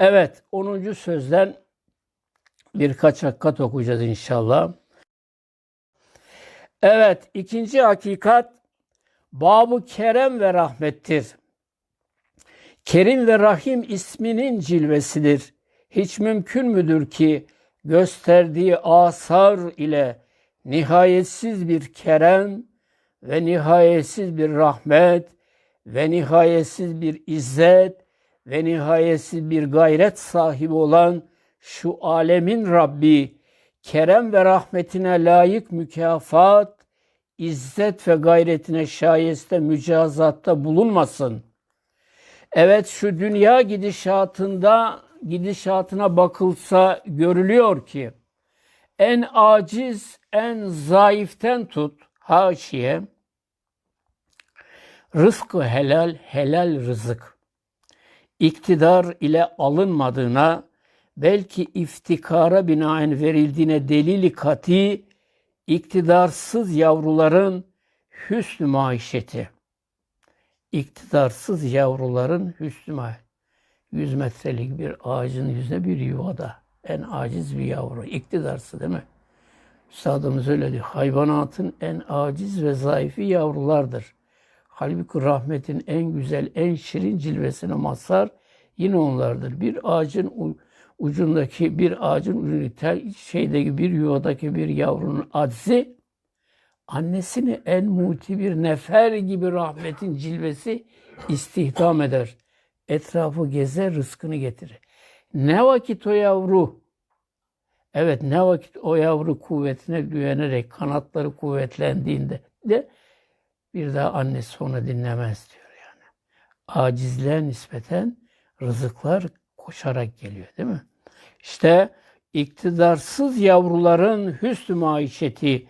Evet 10. sözden birkaç hakikat okuyacağız inşallah. Evet ikinci hakikat Babu Kerem ve Rahmettir. Kerim ve Rahim isminin cilvesidir. Hiç mümkün müdür ki gösterdiği asar ile nihayetsiz bir kerem ve nihayetsiz bir rahmet ve nihayetsiz bir izzet ve nihayetsiz bir gayret sahibi olan şu alemin Rabbi kerem ve rahmetine layık mükafat, izzet ve gayretine şayeste mücazatta bulunmasın. Evet şu dünya gidişatında gidişatına bakılsa görülüyor ki en aciz, en zayıften tut haşiye rızkı helal, helal rızık iktidar ile alınmadığına belki iftikara binaen verildiğine delili kati iktidarsız yavruların hüsnü maişeti. İktidarsız yavruların hüsnü maişeti. 100 metrelik bir ağacın yüzüne bir yuvada en aciz bir yavru. iktidarsız değil mi? Üstadımız öyle diyor. Hayvanatın en aciz ve zayıfı yavrulardır. Halbuki rahmetin en güzel, en şirin cilvesine mazhar yine onlardır. Bir ağacın ucundaki, bir ağacın ucundaki şeydeki bir yuvadaki bir yavrunun aczi annesini en muti bir nefer gibi rahmetin cilvesi istihdam eder. Etrafı gezer, rızkını getirir. Ne vakit o yavru Evet ne vakit o yavru kuvvetine güvenerek kanatları kuvvetlendiğinde de bir daha annesi onu dinlemez diyor yani. Acizliğe nispeten rızıklar koşarak geliyor değil mi? İşte iktidarsız yavruların hüsnü maişeti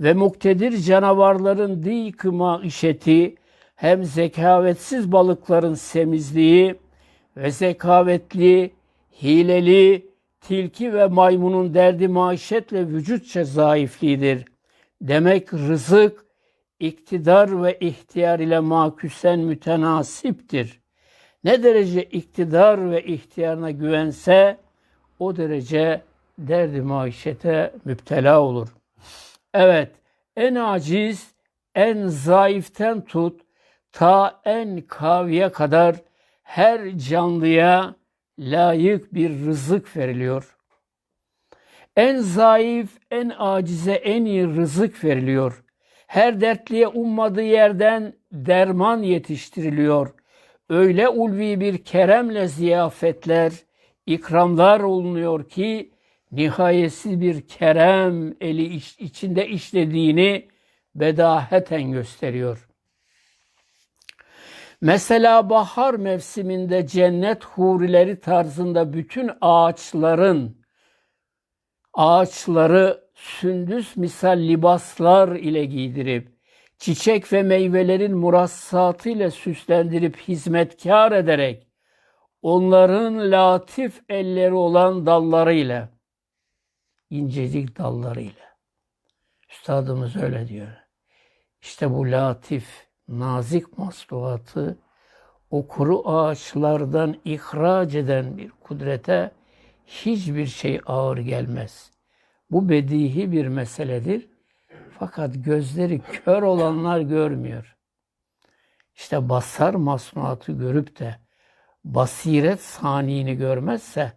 ve muktedir canavarların dik maişeti hem zekavetsiz balıkların semizliği ve zekavetli, hileli, tilki ve maymunun derdi maişetle vücutça zayıfliğidir. Demek rızık, iktidar ve ihtiyar ile maküsen mütenasiptir. Ne derece iktidar ve ihtiyarına güvense o derece derdi maişete müptela olur. Evet, en aciz, en zayıften tut, ta en kaviye kadar her canlıya layık bir rızık veriliyor. En zayıf, en acize en iyi rızık veriliyor. Her dertliye ummadığı yerden derman yetiştiriliyor. Öyle ulvi bir keremle ziyafetler, ikramlar olunuyor ki nihayetsiz bir kerem eli içinde işlediğini bedaheten gösteriyor. Mesela bahar mevsiminde cennet hurileri tarzında bütün ağaçların ağaçları sündüs misal libaslar ile giydirip çiçek ve meyvelerin murassatı ile süslendirip hizmetkar ederek onların latif elleri olan dallarıyla incecik dallarıyla Üstadımız öyle diyor. İşte bu latif nazik masluhatı o kuru ağaçlardan ihraç eden bir kudrete hiçbir şey ağır gelmez. Bu bedihi bir meseledir. Fakat gözleri kör olanlar görmüyor. İşte basar masnuatı görüp de basiret saniyini görmezse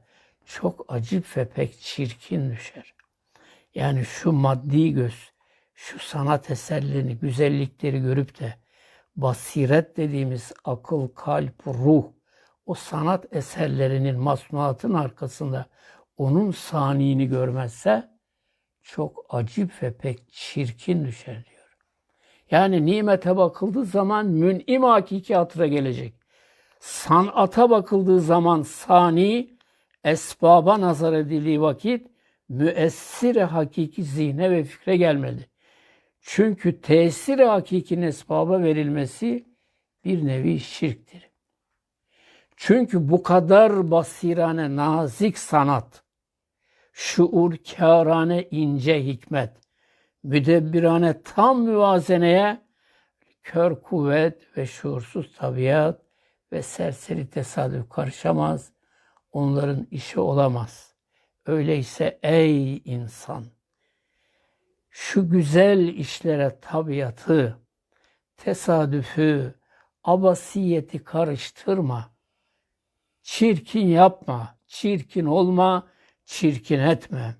çok acip ve pek çirkin düşer. Yani şu maddi göz, şu sanat eserlerini, güzellikleri görüp de basiret dediğimiz akıl, kalp, ruh, o sanat eserlerinin masnuatın arkasında onun saniyini görmezse çok acip ve pek çirkin düşer diyor. Yani nimete bakıldığı zaman mün'im hakiki hatıra gelecek. Sanata bakıldığı zaman sani, esbaba nazar edildiği vakit müessir hakiki zihne ve fikre gelmedi. Çünkü tesir hakikinin esbaba verilmesi bir nevi şirktir. Çünkü bu kadar basirane, nazik sanat, şuurkârane ince hikmet, müdebbirane tam müvazeneye kör kuvvet ve şuursuz tabiat ve serseri tesadüf karışamaz. onların işi olamaz. Öyleyse ey insan, şu güzel işlere tabiatı, tesadüfü, abasiyeti karıştırma. Çirkin yapma, çirkin olma, çirkin etme.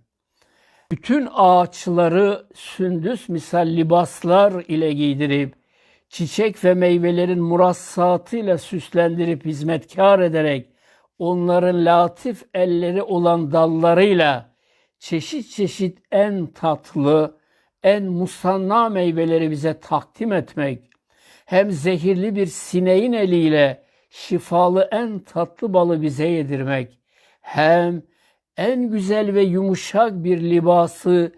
Bütün ağaçları sündüs misal libaslar ile giydirip, çiçek ve meyvelerin murassatıyla süslendirip hizmetkar ederek, onların latif elleri olan dallarıyla çeşit çeşit en tatlı, en musanna meyveleri bize takdim etmek, hem zehirli bir sineğin eliyle şifalı en tatlı balı bize yedirmek, hem en güzel ve yumuşak bir libası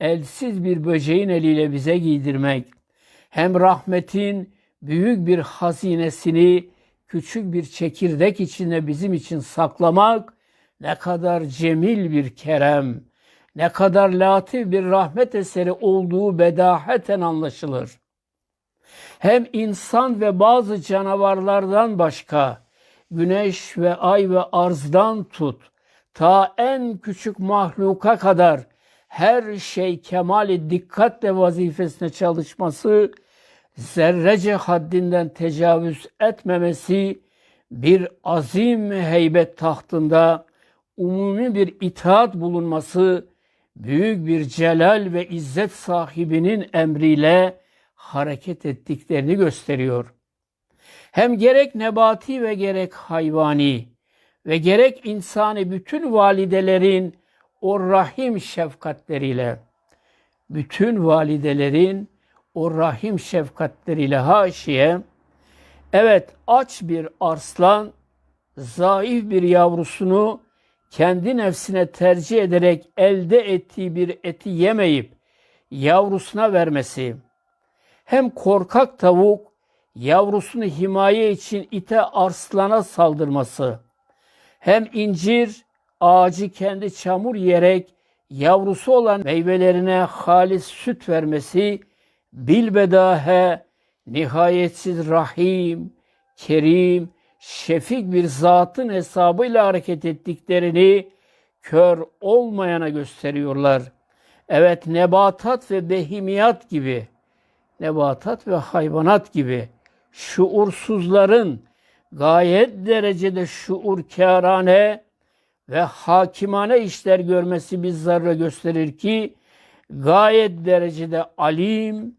elsiz bir böceğin eliyle bize giydirmek, hem rahmetin büyük bir hazinesini küçük bir çekirdek içinde bizim için saklamak ne kadar cemil bir kerem, ne kadar latif bir rahmet eseri olduğu bedaheten anlaşılır. Hem insan ve bazı canavarlardan başka güneş ve ay ve arzdan tut ta en küçük mahluka kadar her şey kemali dikkatle vazifesine çalışması, zerrece haddinden tecavüz etmemesi, bir azim heybet tahtında umumi bir itaat bulunması, büyük bir celal ve izzet sahibinin emriyle hareket ettiklerini gösteriyor. Hem gerek nebati ve gerek hayvani ve gerek insani bütün validelerin o rahim şefkatleriyle, bütün validelerin o rahim şefkatleriyle haşiye, evet aç bir arslan, zayıf bir yavrusunu kendi nefsine tercih ederek elde ettiği bir eti yemeyip yavrusuna vermesi, hem korkak tavuk yavrusunu himaye için ite arslana saldırması, hem incir ağacı kendi çamur yiyerek yavrusu olan meyvelerine halis süt vermesi bilbedahe nihayetsiz rahim, kerim, şefik bir zatın hesabıyla hareket ettiklerini kör olmayana gösteriyorlar. Evet nebatat ve behimiyat gibi, nebatat ve hayvanat gibi şuursuzların gayet derecede şuurkârane ve hakimane işler görmesi bir zarra gösterir ki gayet derecede alim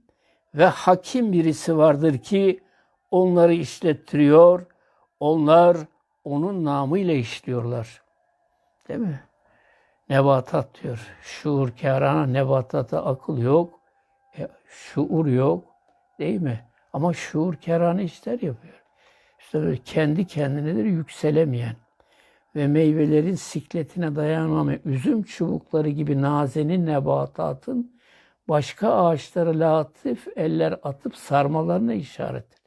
ve hakim birisi vardır ki onları işlettiriyor. Onlar onun namıyla işliyorlar. Değil mi? Nebatat diyor. Şuur kârana nebatata akıl yok. E, şuur yok. Değil mi? Ama şuur kârana işler yapıyor. Böyle kendi kendinedir yükselemeyen ve meyvelerin sikletine dayanamayan üzüm çubukları gibi nazenin nebatatın başka ağaçları latif eller atıp sarmalarına işarettir.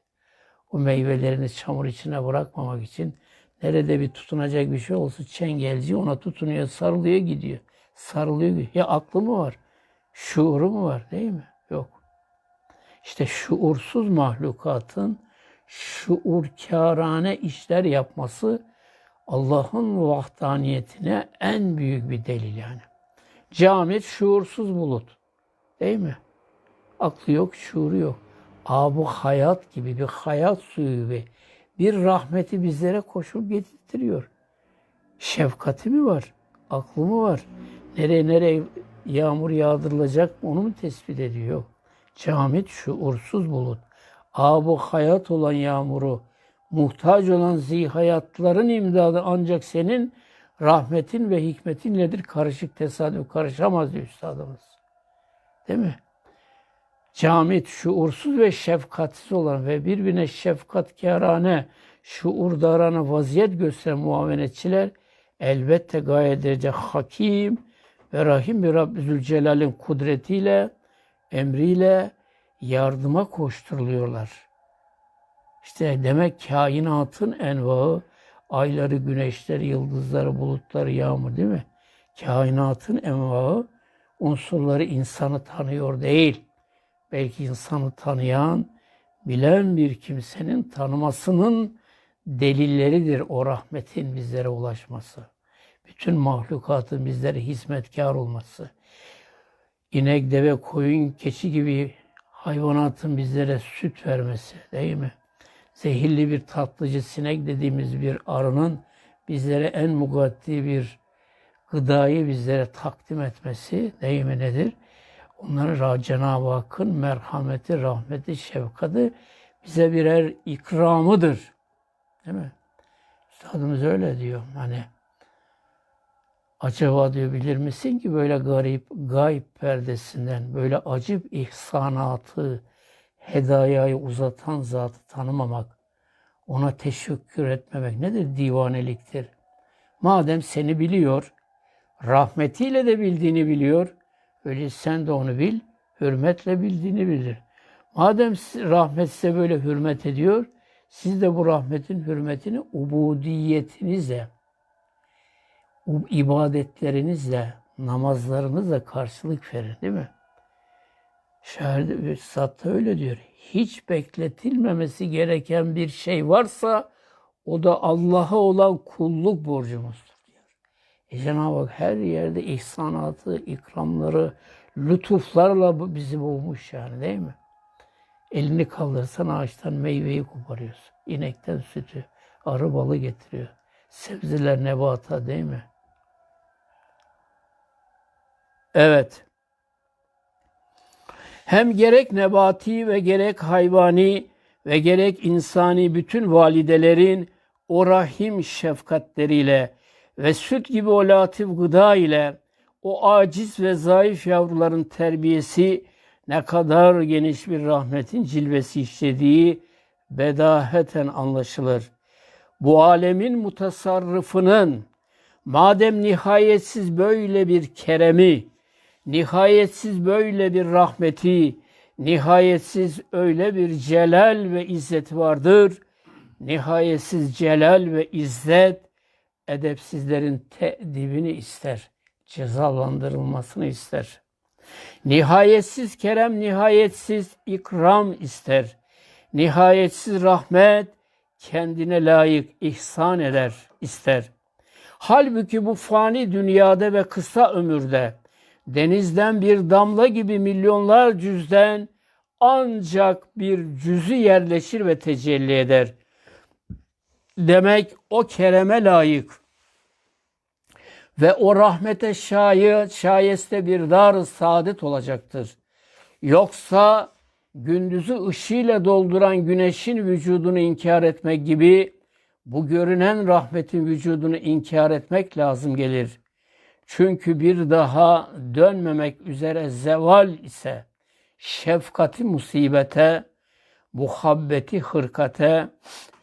O meyvelerini çamur içine bırakmamak için nerede bir tutunacak bir şey olsa çengelci ona tutunuyor, sarılıyor gidiyor. Sarılıyor gidiyor. Ya aklı mı var? Şuuru mu var değil mi? Yok. İşte şuursuz mahlukatın şuurkârane işler yapması Allah'ın vahdaniyetine en büyük bir delil yani. Camit şuursuz bulut. Değil mi? Aklı yok, şuuru yok. Abu hayat gibi bir hayat suyu gibi bir rahmeti bizlere koşup getirtiyor. Şefkati mi var? Aklı mı var? Nereye nereye yağmur yağdırılacak onu mu tespit ediyor? Camit şuursuz bulut. Abu hayat olan yağmuru, muhtaç olan zihayatların imdadı ancak senin rahmetin ve hikmetinledir. Karışık tesadüf karışamaz diyor üstadımız. Değil mi? Camit, şuursuz ve şefkatsiz olan ve birbirine şefkatkârane, şuurdarana vaziyet gösteren muavenetçiler elbette gayet derece hakim ve rahim bir Rabbi Zülcelal'in kudretiyle, emriyle yardıma koşturuluyorlar. İşte demek kainatın envaı, ayları, güneşleri, yıldızları, bulutları, yağmur değil mi? Kainatın envaı unsurları insanı tanıyor değil. Belki insanı tanıyan, bilen bir kimsenin tanımasının delilleridir o rahmetin bizlere ulaşması. Bütün mahlukatın bizlere hizmetkar olması. İnek, deve, koyun, keçi gibi hayvanatın bizlere süt vermesi değil mi? Zehirli bir tatlıcı sinek dediğimiz bir arının bizlere en mugaddi bir gıdayı bizlere takdim etmesi değil mi nedir? Onların Cenab-ı Hakk'ın merhameti, rahmeti, şefkati bize birer ikramıdır. Değil mi? Üstadımız öyle diyor. Hani acaba diyor bilir misin ki böyle garip, gayb perdesinden böyle acip ihsanatı, hedayayı uzatan zatı tanımamak, ona teşekkür etmemek nedir? Divaneliktir. Madem seni biliyor, rahmetiyle de bildiğini biliyor, öyle sen de onu bil, hürmetle bildiğini bilir. Madem rahmet size böyle hürmet ediyor, siz de bu rahmetin hürmetini ubudiyetinizle, u- ibadetlerinizle, namazlarınızla karşılık verin değil mi? Şair Üstad da öyle diyor. Hiç bekletilmemesi gereken bir şey varsa o da Allah'a olan kulluk borcumuzdur diyor. E Cenab-ı Hak her yerde ihsanatı, ikramları, lütuflarla bu- bizi boğmuş yani değil mi? Elini kaldırsan ağaçtan meyveyi koparıyorsun. İnekten sütü, arı balı getiriyor. Sebzeler nebata değil mi? Evet. Hem gerek nebati ve gerek hayvani ve gerek insani bütün validelerin o rahim şefkatleriyle ve süt gibi o latif gıda ile o aciz ve zayıf yavruların terbiyesi ne kadar geniş bir rahmetin cilvesi işlediği bedaheten anlaşılır. Bu alemin mutasarrıfının madem nihayetsiz böyle bir keremi, nihayetsiz böyle bir rahmeti, nihayetsiz öyle bir celal ve izzet vardır. Nihayetsiz celal ve izzet edepsizlerin te'dibini ister, cezalandırılmasını ister. Nihayetsiz kerem, nihayetsiz ikram ister. Nihayetsiz rahmet kendine layık ihsan eder, ister. Halbuki bu fani dünyada ve kısa ömürde denizden bir damla gibi milyonlar cüzden ancak bir cüzü yerleşir ve tecelli eder. Demek o kereme layık ve o rahmete şayet şayeste bir dar saadet olacaktır. Yoksa gündüzü ışığıyla dolduran güneşin vücudunu inkar etmek gibi bu görünen rahmetin vücudunu inkar etmek lazım gelir. Çünkü bir daha dönmemek üzere zeval ise şefkati musibete, muhabbeti hırkate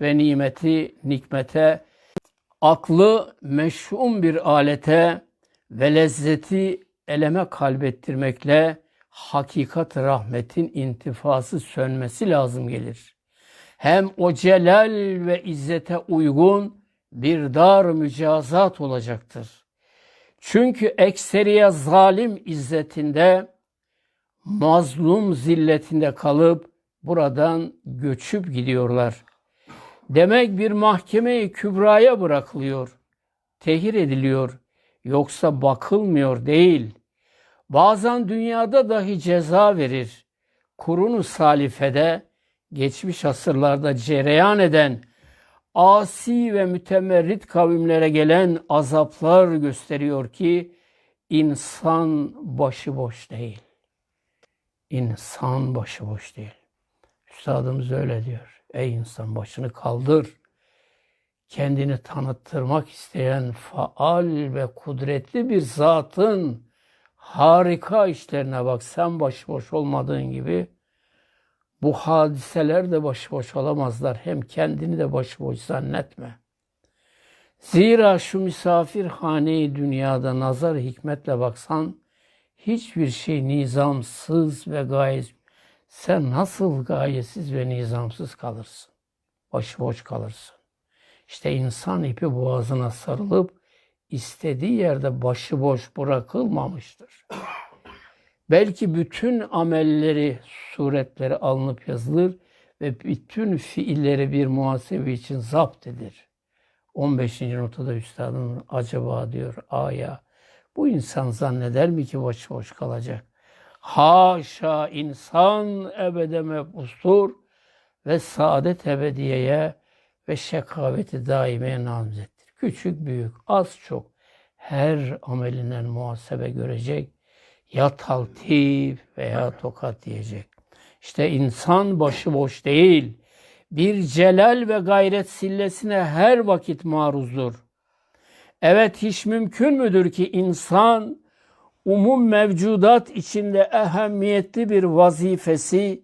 ve nimeti nikmete, aklı meşhum bir alete ve lezzeti eleme kalbettirmekle hakikat rahmetin intifası sönmesi lazım gelir. Hem o celal ve izzete uygun bir dar mücazat olacaktır. Çünkü ekseriye zalim izzetinde, mazlum zilletinde kalıp buradan göçüp gidiyorlar. Demek bir mahkeme-i kübraya bırakılıyor, tehir ediliyor, yoksa bakılmıyor değil. Bazen dünyada dahi ceza verir. Kurunu salifede, geçmiş asırlarda cereyan eden asi ve mütemerrit kavimlere gelen azaplar gösteriyor ki insan başıboş değil. İnsan başıboş değil. Üstadımız öyle diyor. Ey insan başını kaldır. Kendini tanıttırmak isteyen faal ve kudretli bir zatın harika işlerine bak. Sen başıboş olmadığın gibi bu hadiseler de başıboş olamazlar. Hem kendini de başıboş zannetme. Zira şu misafirhaneyi dünyada nazar hikmetle baksan hiçbir şey nizamsız ve gayet sen nasıl gayesiz ve nizamsız kalırsın? Başıboş kalırsın. İşte insan ipi boğazına sarılıp istediği yerde başıboş bırakılmamıştır. Belki bütün amelleri, suretleri alınıp yazılır ve bütün fiilleri bir muhasebe için zapt edir. 15. notada üstadın acaba diyor aya bu insan zanneder mi ki başıboş kalacak? Haşa insan ebede mebustur ve saadet ebediyeye ve şekaveti daimeye namzettir. Küçük büyük az çok her amelinden muhasebe görecek ya taltif veya tokat diyecek. İşte insan başıboş değil, bir celal ve gayret sillesine her vakit maruzdur. Evet hiç mümkün müdür ki insan umum mevcudat içinde ehemmiyetli bir vazifesi,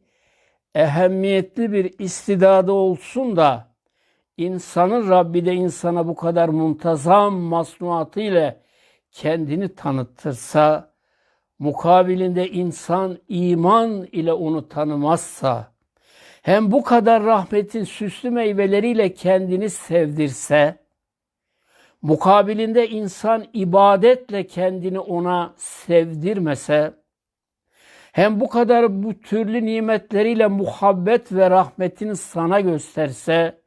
ehemmiyetli bir istidadı olsun da insanın Rabbi de insana bu kadar muntazam masnuatı ile kendini tanıttırsa, mukabilinde insan iman ile onu tanımazsa, hem bu kadar rahmetin süslü meyveleriyle kendini sevdirse, mukabilinde insan ibadetle kendini ona sevdirmese, hem bu kadar bu türlü nimetleriyle muhabbet ve rahmetini sana gösterse,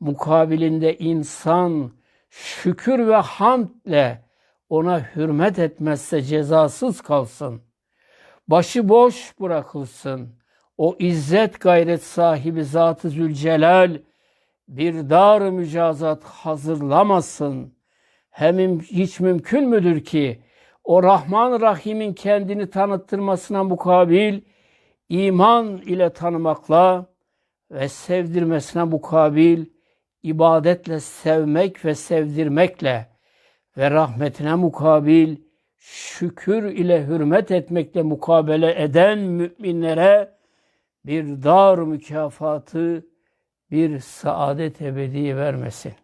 mukabilinde insan şükür ve hamdle ona hürmet etmezse cezasız kalsın. Başı boş bırakılsın. O izzet gayret sahibi Zat-ı Zülcelal bir dar mücazat hazırlamasın. Hem hiç mümkün müdür ki o Rahman Rahim'in kendini tanıttırmasına mukabil iman ile tanımakla ve sevdirmesine mukabil ibadetle sevmek ve sevdirmekle ve rahmetine mukabil şükür ile hürmet etmekle mukabele eden müminlere bir dar mükafatı, bir saadet ebedi vermesin.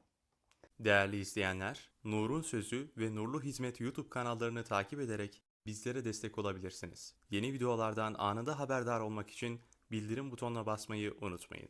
Değerli izleyenler, Nur'un Sözü ve Nurlu Hizmet YouTube kanallarını takip ederek bizlere destek olabilirsiniz. Yeni videolardan anında haberdar olmak için bildirim butonuna basmayı unutmayın.